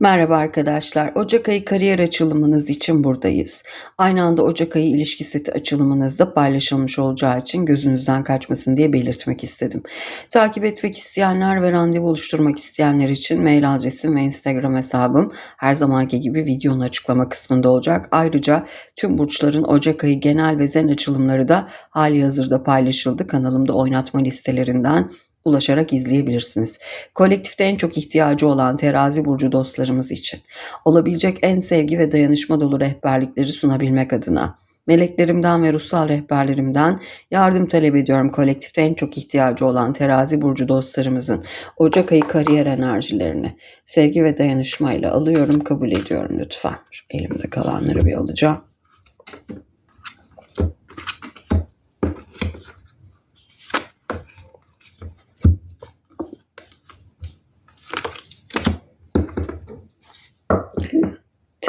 Merhaba arkadaşlar. Ocak ayı kariyer açılımınız için buradayız. Aynı anda Ocak ayı ilişki seti açılımınızda paylaşılmış olacağı için gözünüzden kaçmasın diye belirtmek istedim. Takip etmek isteyenler ve randevu oluşturmak isteyenler için mail adresim ve Instagram hesabım her zamanki gibi videonun açıklama kısmında olacak. Ayrıca tüm burçların Ocak ayı genel ve zen açılımları da hali hazırda paylaşıldı. Kanalımda oynatma listelerinden ulaşarak izleyebilirsiniz. Kolektifte en çok ihtiyacı olan terazi burcu dostlarımız için olabilecek en sevgi ve dayanışma dolu rehberlikleri sunabilmek adına meleklerimden ve ruhsal rehberlerimden yardım talep ediyorum kolektifte en çok ihtiyacı olan terazi burcu dostlarımızın Ocak ayı kariyer enerjilerini sevgi ve dayanışmayla alıyorum kabul ediyorum lütfen. Şu elimde kalanları bir alacağım.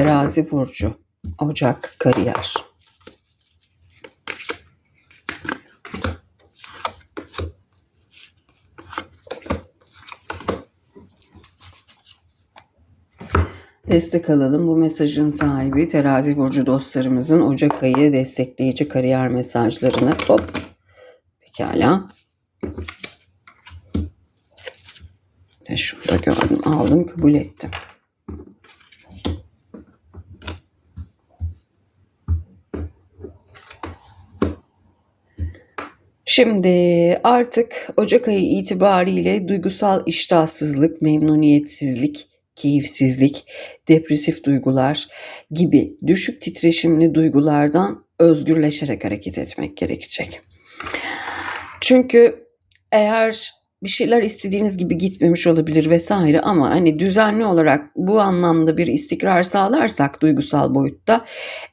Terazi burcu, Ocak kariyer. Destek alalım. Bu mesajın sahibi terazi burcu dostlarımızın Ocak ayı destekleyici kariyer mesajlarını. Hop. Pekala. Şunu da gördüm, aldım, kabul ettim. Şimdi artık Ocak ayı itibariyle duygusal iştahsızlık, memnuniyetsizlik, keyifsizlik, depresif duygular gibi düşük titreşimli duygulardan özgürleşerek hareket etmek gerekecek. Çünkü eğer bir şeyler istediğiniz gibi gitmemiş olabilir vesaire ama hani düzenli olarak bu anlamda bir istikrar sağlarsak duygusal boyutta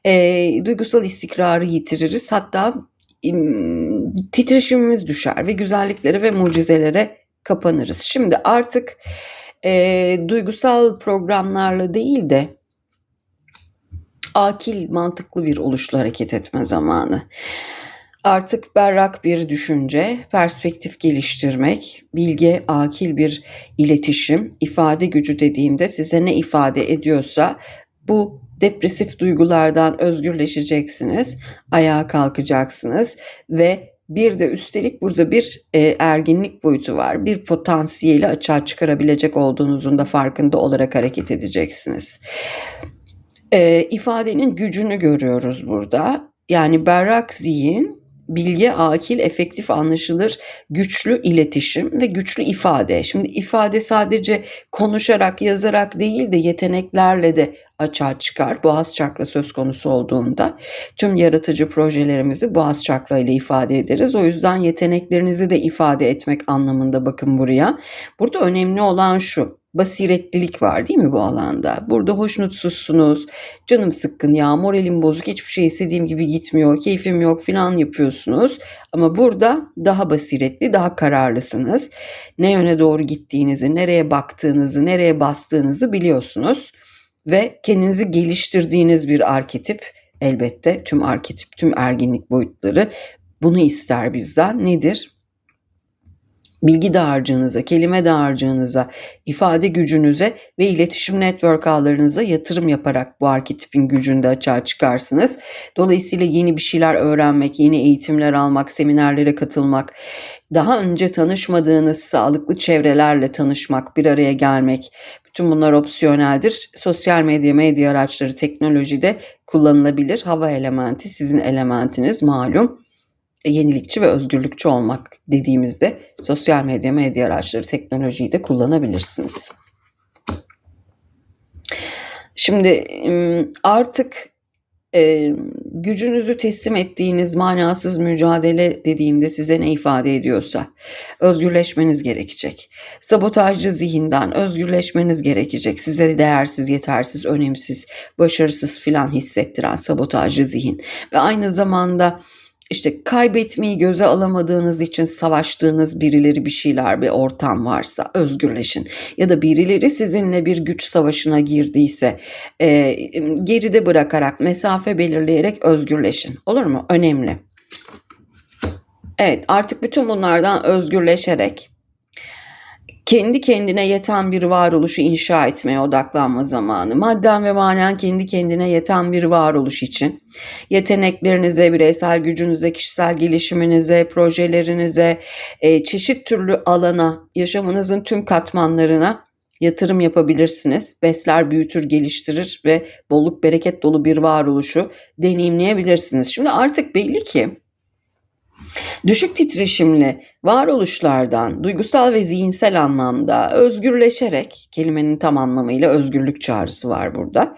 e, duygusal istikrarı yitiririz. Hatta titreşimimiz düşer ve güzelliklere ve mucizelere kapanırız. Şimdi artık e, duygusal programlarla değil de akil, mantıklı bir oluşla hareket etme zamanı. Artık berrak bir düşünce, perspektif geliştirmek, bilge, akil bir iletişim, ifade gücü dediğimde size ne ifade ediyorsa bu depresif duygulardan özgürleşeceksiniz, ayağa kalkacaksınız ve bir de üstelik burada bir e, erginlik boyutu var. Bir potansiyeli açığa çıkarabilecek olduğunuzun da farkında olarak hareket edeceksiniz. E, ifadenin gücünü görüyoruz burada. Yani berrak zihin, bilgi, akil, efektif, anlaşılır, güçlü iletişim ve güçlü ifade. Şimdi ifade sadece konuşarak, yazarak değil de yeteneklerle de açığa çıkar. Boğaz çakra söz konusu olduğunda tüm yaratıcı projelerimizi boğaz çakra ile ifade ederiz. O yüzden yeteneklerinizi de ifade etmek anlamında bakın buraya. Burada önemli olan şu basiretlilik var değil mi bu alanda? Burada hoşnutsuzsunuz, canım sıkkın ya, moralim bozuk, hiçbir şey istediğim gibi gitmiyor, keyfim yok filan yapıyorsunuz. Ama burada daha basiretli, daha kararlısınız. Ne yöne doğru gittiğinizi, nereye baktığınızı, nereye bastığınızı biliyorsunuz ve kendinizi geliştirdiğiniz bir arketip elbette tüm arketip, tüm erginlik boyutları bunu ister bizden. Nedir? Bilgi dağarcığınıza, kelime dağarcığınıza, ifade gücünüze ve iletişim network ağlarınıza yatırım yaparak bu arketipin gücünü de açığa çıkarsınız. Dolayısıyla yeni bir şeyler öğrenmek, yeni eğitimler almak, seminerlere katılmak, daha önce tanışmadığınız sağlıklı çevrelerle tanışmak, bir araya gelmek, bütün bunlar opsiyoneldir. Sosyal medya, medya araçları, teknolojide kullanılabilir. Hava elementi sizin elementiniz malum yenilikçi ve özgürlükçü olmak dediğimizde sosyal medya, medya araçları, teknolojiyi de kullanabilirsiniz. Şimdi artık e, gücünüzü teslim ettiğiniz manasız mücadele dediğimde size ne ifade ediyorsa özgürleşmeniz gerekecek. Sabotajcı zihinden özgürleşmeniz gerekecek. Size değersiz, yetersiz, önemsiz, başarısız filan hissettiren sabotajcı zihin ve aynı zamanda işte kaybetmeyi göze alamadığınız için savaştığınız birileri bir şeyler bir ortam varsa özgürleşin. Ya da birileri sizinle bir güç savaşına girdiyse e, geride bırakarak mesafe belirleyerek özgürleşin. Olur mu? Önemli. Evet artık bütün bunlardan özgürleşerek kendi kendine yeten bir varoluşu inşa etmeye odaklanma zamanı. Madden ve manen kendi kendine yeten bir varoluş için yeteneklerinize, bireysel gücünüze, kişisel gelişiminize, projelerinize, e, çeşit türlü alana, yaşamınızın tüm katmanlarına yatırım yapabilirsiniz. Besler, büyütür, geliştirir ve bolluk bereket dolu bir varoluşu deneyimleyebilirsiniz. Şimdi artık belli ki Düşük titreşimli varoluşlardan duygusal ve zihinsel anlamda özgürleşerek, kelimenin tam anlamıyla özgürlük çağrısı var burada.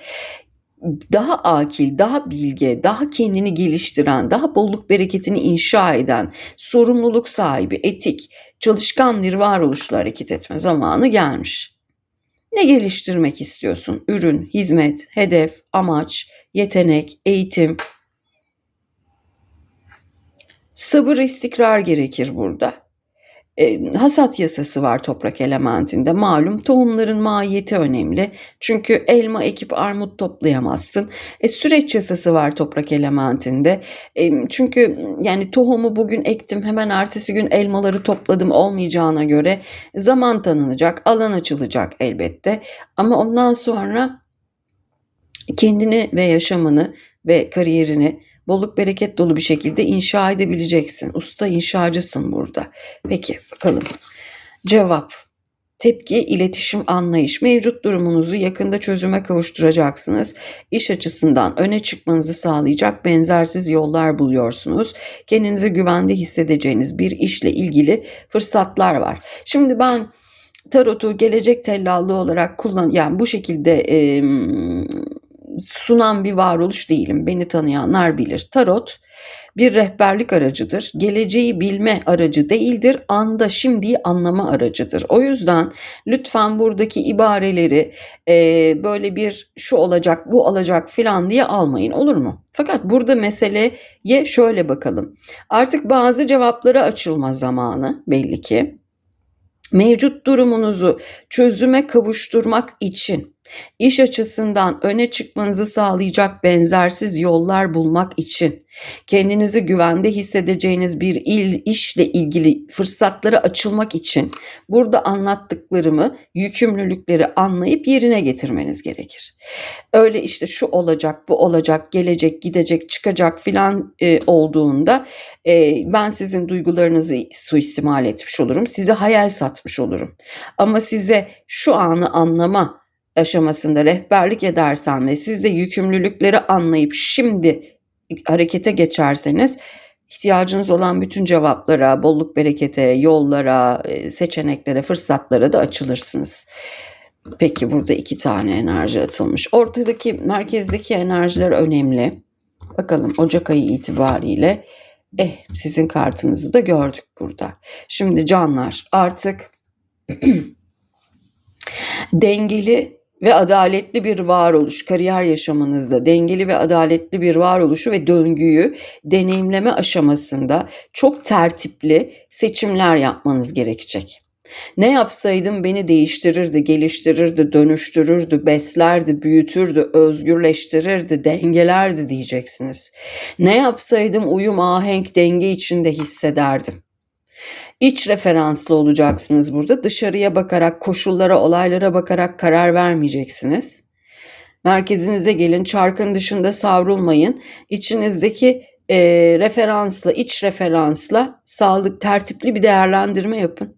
Daha akil, daha bilge, daha kendini geliştiren, daha bolluk bereketini inşa eden, sorumluluk sahibi, etik, çalışkan bir varoluşla hareket etme zamanı gelmiş. Ne geliştirmek istiyorsun? Ürün, hizmet, hedef, amaç, yetenek, eğitim, Sabır, istikrar gerekir burada. E, hasat yasası var toprak elementinde. Malum tohumların mahiyeti önemli. Çünkü elma ekip armut toplayamazsın. E, süreç yasası var toprak elementinde. E, çünkü yani tohumu bugün ektim hemen ertesi gün elmaları topladım olmayacağına göre zaman tanınacak, alan açılacak elbette. Ama ondan sonra kendini ve yaşamını ve kariyerini bolluk bereket dolu bir şekilde inşa edebileceksin. Usta inşacısın burada. Peki bakalım. Cevap. Tepki, iletişim, anlayış. Mevcut durumunuzu yakında çözüme kavuşturacaksınız. İş açısından öne çıkmanızı sağlayacak benzersiz yollar buluyorsunuz. Kendinizi güvende hissedeceğiniz bir işle ilgili fırsatlar var. Şimdi ben tarotu gelecek tellallığı olarak kullan yani bu şekilde e, sunan bir varoluş değilim. Beni tanıyanlar bilir. Tarot bir rehberlik aracıdır. Geleceği bilme aracı değildir. Anda şimdiyi anlama aracıdır. O yüzden lütfen buradaki ibareleri e, böyle bir şu olacak bu olacak filan diye almayın olur mu? Fakat burada meseleye şöyle bakalım. Artık bazı cevaplara açılma zamanı belli ki. Mevcut durumunuzu çözüme kavuşturmak için İş açısından öne çıkmanızı sağlayacak benzersiz yollar bulmak için kendinizi güvende hissedeceğiniz bir il, işle ilgili fırsatları açılmak için burada anlattıklarımı, yükümlülükleri anlayıp yerine getirmeniz gerekir. Öyle işte şu olacak, bu olacak, gelecek, gidecek, çıkacak filan e, olduğunda e, ben sizin duygularınızı suistimal etmiş olurum. Size hayal satmış olurum. Ama size şu anı anlama, aşamasında rehberlik edersen ve siz de yükümlülükleri anlayıp şimdi harekete geçerseniz ihtiyacınız olan bütün cevaplara, bolluk berekete, yollara, e, seçeneklere, fırsatlara da açılırsınız. Peki burada iki tane enerji atılmış. Ortadaki merkezdeki enerjiler önemli. Bakalım Ocak ayı itibariyle eh sizin kartınızı da gördük burada. Şimdi canlar artık dengeli ve adaletli bir varoluş, kariyer yaşamınızda dengeli ve adaletli bir varoluşu ve döngüyü deneyimleme aşamasında çok tertipli seçimler yapmanız gerekecek. Ne yapsaydım beni değiştirirdi, geliştirirdi, dönüştürürdü, beslerdi, büyütürdü, özgürleştirirdi, dengelerdi diyeceksiniz. Ne yapsaydım uyum, ahenk, denge içinde hissederdim. İç referanslı olacaksınız burada. Dışarıya bakarak, koşullara, olaylara bakarak karar vermeyeceksiniz. Merkezinize gelin, çarkın dışında savrulmayın. İçinizdeki e, referansla, iç referansla sağlık, tertipli bir değerlendirme yapın.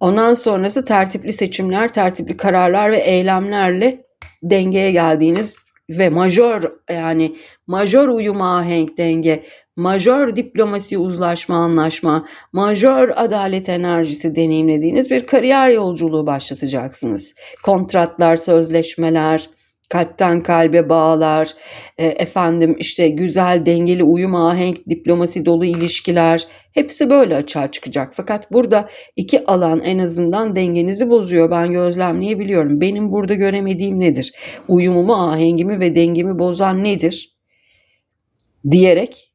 Ondan sonrası tertipli seçimler, tertipli kararlar ve eylemlerle dengeye geldiğiniz ve majör yani majör uyum ahenk denge majör diplomasi uzlaşma anlaşma, majör adalet enerjisi deneyimlediğiniz bir kariyer yolculuğu başlatacaksınız. Kontratlar, sözleşmeler, kalpten kalbe bağlar, e, efendim işte güzel dengeli uyum ahenk diplomasi dolu ilişkiler hepsi böyle açığa çıkacak. Fakat burada iki alan en azından dengenizi bozuyor. Ben gözlemleyebiliyorum. Benim burada göremediğim nedir? Uyumumu, ahengimi ve dengemi bozan nedir? diyerek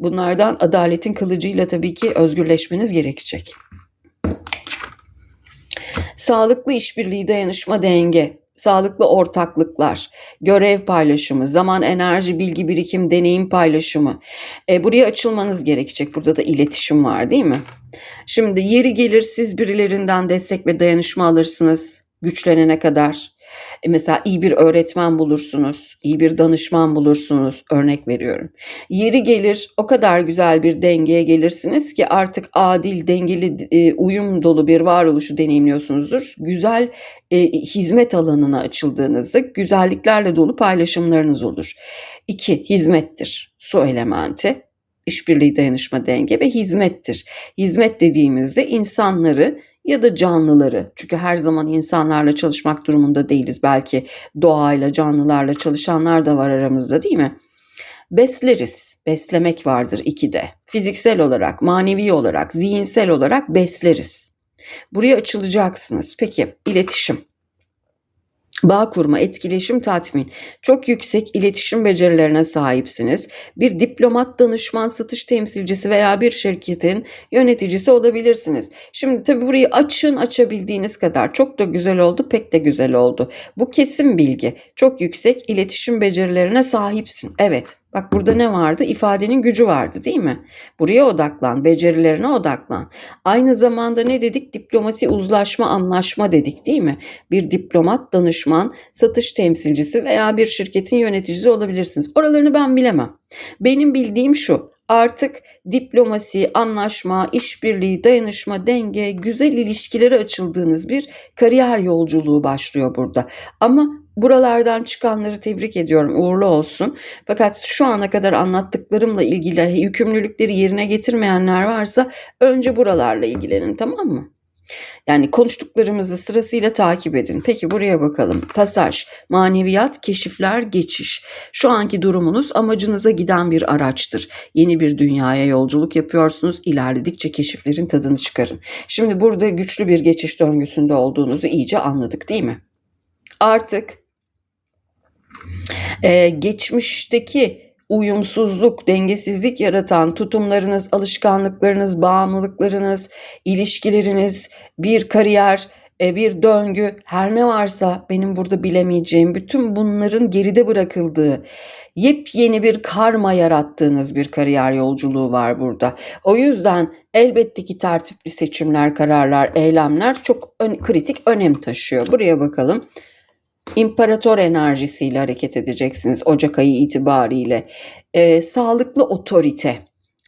Bunlardan adaletin kılıcıyla tabii ki özgürleşmeniz gerekecek. Sağlıklı işbirliği, dayanışma, denge. sağlıklı ortaklıklar, görev paylaşımı, zaman, enerji, bilgi birikim, deneyim paylaşımı. E, buraya açılmanız gerekecek. Burada da iletişim var değil mi? Şimdi yeri gelir siz birilerinden destek ve dayanışma alırsınız güçlenene kadar. E mesela iyi bir öğretmen bulursunuz, iyi bir danışman bulursunuz örnek veriyorum. Yeri gelir o kadar güzel bir dengeye gelirsiniz ki artık adil, dengeli, e, uyum dolu bir varoluşu deneyimliyorsunuzdur. Güzel e, hizmet alanına açıldığınızda güzelliklerle dolu paylaşımlarınız olur. İki, hizmettir. Su elementi, işbirliği, dayanışma, denge ve hizmettir. Hizmet dediğimizde insanları ya da canlıları çünkü her zaman insanlarla çalışmak durumunda değiliz. Belki doğayla, canlılarla çalışanlar da var aramızda değil mi? Besleriz. Beslemek vardır ikide. Fiziksel olarak, manevi olarak, zihinsel olarak besleriz. Buraya açılacaksınız. Peki, iletişim. Bağ kurma, etkileşim, tatmin. Çok yüksek iletişim becerilerine sahipsiniz. Bir diplomat, danışman, satış temsilcisi veya bir şirketin yöneticisi olabilirsiniz. Şimdi tabii burayı açın açabildiğiniz kadar. Çok da güzel oldu, pek de güzel oldu. Bu kesin bilgi. Çok yüksek iletişim becerilerine sahipsin. Evet. Bak burada ne vardı? İfadenin gücü vardı değil mi? Buraya odaklan, becerilerine odaklan. Aynı zamanda ne dedik? Diplomasi, uzlaşma, anlaşma dedik değil mi? Bir diplomat, danışman, satış temsilcisi veya bir şirketin yöneticisi olabilirsiniz. Oralarını ben bilemem. Benim bildiğim şu. Artık diplomasi, anlaşma, işbirliği, dayanışma, denge, güzel ilişkileri açıldığınız bir kariyer yolculuğu başlıyor burada. Ama buralardan çıkanları tebrik ediyorum. Uğurlu olsun. Fakat şu ana kadar anlattıklarımla ilgili yükümlülükleri yerine getirmeyenler varsa önce buralarla ilgilenin tamam mı? Yani konuştuklarımızı sırasıyla takip edin. Peki buraya bakalım. Pasaj, maneviyat, keşifler, geçiş. Şu anki durumunuz amacınıza giden bir araçtır. Yeni bir dünyaya yolculuk yapıyorsunuz. İlerledikçe keşiflerin tadını çıkarın. Şimdi burada güçlü bir geçiş döngüsünde olduğunuzu iyice anladık değil mi? Artık e, geçmişteki uyumsuzluk, dengesizlik yaratan tutumlarınız, alışkanlıklarınız, bağımlılıklarınız, ilişkileriniz, bir kariyer, e, bir döngü, her ne varsa benim burada bilemeyeceğim bütün bunların geride bırakıldığı, yepyeni bir karma yarattığınız bir kariyer yolculuğu var burada. O yüzden elbette ki tertipli seçimler, kararlar, eylemler çok ön, kritik önem taşıyor. Buraya bakalım. İmparator enerjisiyle hareket edeceksiniz Ocak ayı itibariyle. Ee, sağlıklı otorite,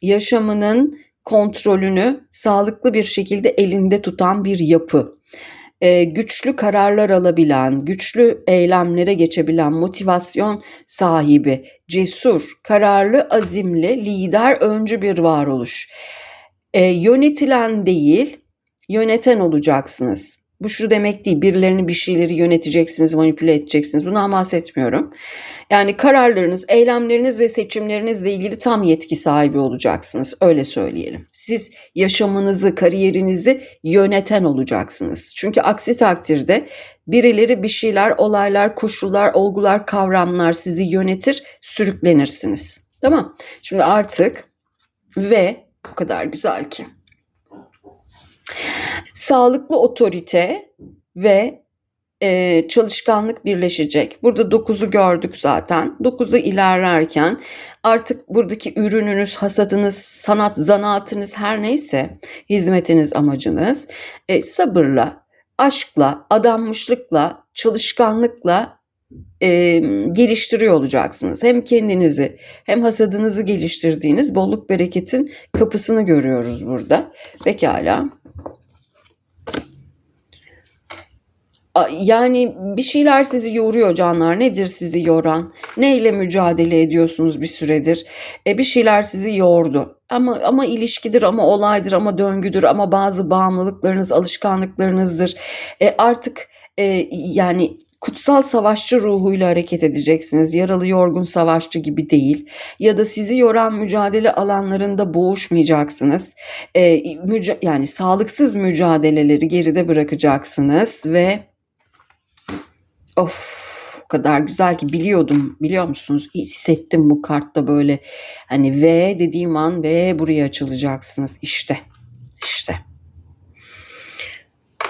yaşamının kontrolünü sağlıklı bir şekilde elinde tutan bir yapı. Ee, güçlü kararlar alabilen, güçlü eylemlere geçebilen motivasyon sahibi, cesur, kararlı, azimli, lider, öncü bir varoluş. Ee, yönetilen değil, yöneten olacaksınız. Bu şu demek değil. Birilerini bir şeyleri yöneteceksiniz, manipüle edeceksiniz. Bundan bahsetmiyorum. Yani kararlarınız, eylemleriniz ve seçimlerinizle ilgili tam yetki sahibi olacaksınız. Öyle söyleyelim. Siz yaşamınızı, kariyerinizi yöneten olacaksınız. Çünkü aksi takdirde birileri bir şeyler, olaylar, koşullar, olgular, kavramlar sizi yönetir, sürüklenirsiniz. Tamam. Şimdi artık ve o kadar güzel ki sağlıklı otorite ve e, çalışkanlık birleşecek. Burada 9'u gördük zaten. 9'u ilerlerken artık buradaki ürününüz, hasadınız, sanat, zanaatınız her neyse hizmetiniz, amacınız e, sabırla, aşkla, adanmışlıkla, çalışkanlıkla e, geliştiriyor olacaksınız. Hem kendinizi hem hasadınızı geliştirdiğiniz bolluk bereketin kapısını görüyoruz burada. Pekala. Yani bir şeyler sizi yoruyor canlar. Nedir sizi yoran? Neyle mücadele ediyorsunuz bir süredir? E, bir şeyler sizi yordu. Ama ama ilişkidir, ama olaydır, ama döngüdür, ama bazı bağımlılıklarınız, alışkanlıklarınızdır. E, artık e, yani kutsal savaşçı ruhuyla hareket edeceksiniz. Yaralı yorgun savaşçı gibi değil. Ya da sizi yoran mücadele alanlarında boğuşmayacaksınız. E, müca- yani sağlıksız mücadeleleri geride bırakacaksınız ve Of o kadar güzel ki biliyordum biliyor musunuz? Hissettim bu kartta böyle hani V dediğim an V buraya açılacaksınız işte işte.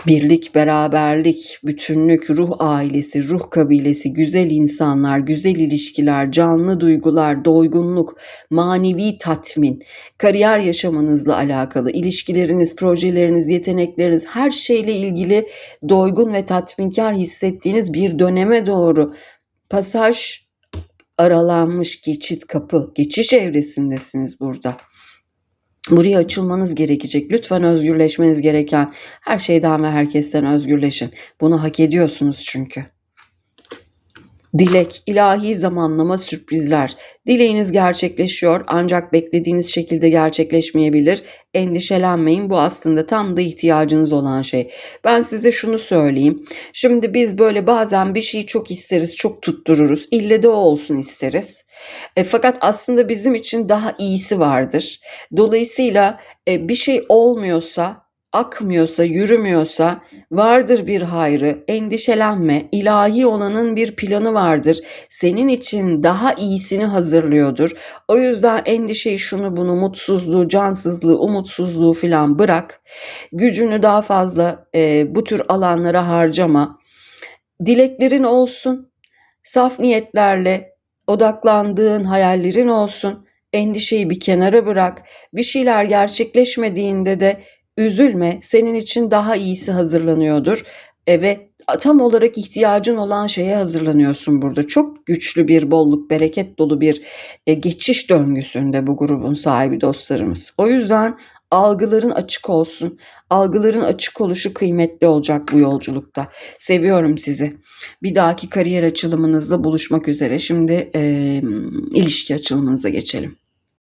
Birlik, beraberlik, bütünlük, ruh ailesi, ruh kabilesi, güzel insanlar, güzel ilişkiler, canlı duygular, doygunluk, manevi tatmin, kariyer yaşamınızla alakalı, ilişkileriniz, projeleriniz, yetenekleriniz, her şeyle ilgili doygun ve tatminkar hissettiğiniz bir döneme doğru pasaj aralanmış geçit kapı, geçiş evresindesiniz burada. Buraya açılmanız gerekecek. Lütfen özgürleşmeniz gereken her şeyden ve herkesten özgürleşin. Bunu hak ediyorsunuz çünkü. Dilek, ilahi zamanlama sürprizler. Dileğiniz gerçekleşiyor ancak beklediğiniz şekilde gerçekleşmeyebilir. Endişelenmeyin bu aslında tam da ihtiyacınız olan şey. Ben size şunu söyleyeyim. Şimdi biz böyle bazen bir şeyi çok isteriz, çok tuttururuz. İlle de o olsun isteriz. E, fakat aslında bizim için daha iyisi vardır. Dolayısıyla e, bir şey olmuyorsa, akmıyorsa, yürümüyorsa vardır bir hayrı. Endişelenme. İlahi olanın bir planı vardır. Senin için daha iyisini hazırlıyordur. O yüzden endişeyi, şunu bunu, mutsuzluğu, cansızlığı, umutsuzluğu filan bırak. Gücünü daha fazla e, bu tür alanlara harcama. Dileklerin olsun. Saf niyetlerle odaklandığın hayallerin olsun. Endişeyi bir kenara bırak. Bir şeyler gerçekleşmediğinde de üzülme. Senin için daha iyisi hazırlanıyordur. E, ve tam olarak ihtiyacın olan şeye hazırlanıyorsun burada. Çok güçlü bir bolluk, bereket dolu bir e, geçiş döngüsünde bu grubun sahibi dostlarımız. O yüzden algıların açık olsun. Algıların açık oluşu kıymetli olacak bu yolculukta. Seviyorum sizi. Bir dahaki kariyer açılımınızda buluşmak üzere. Şimdi e, ilişki açılımınıza geçelim.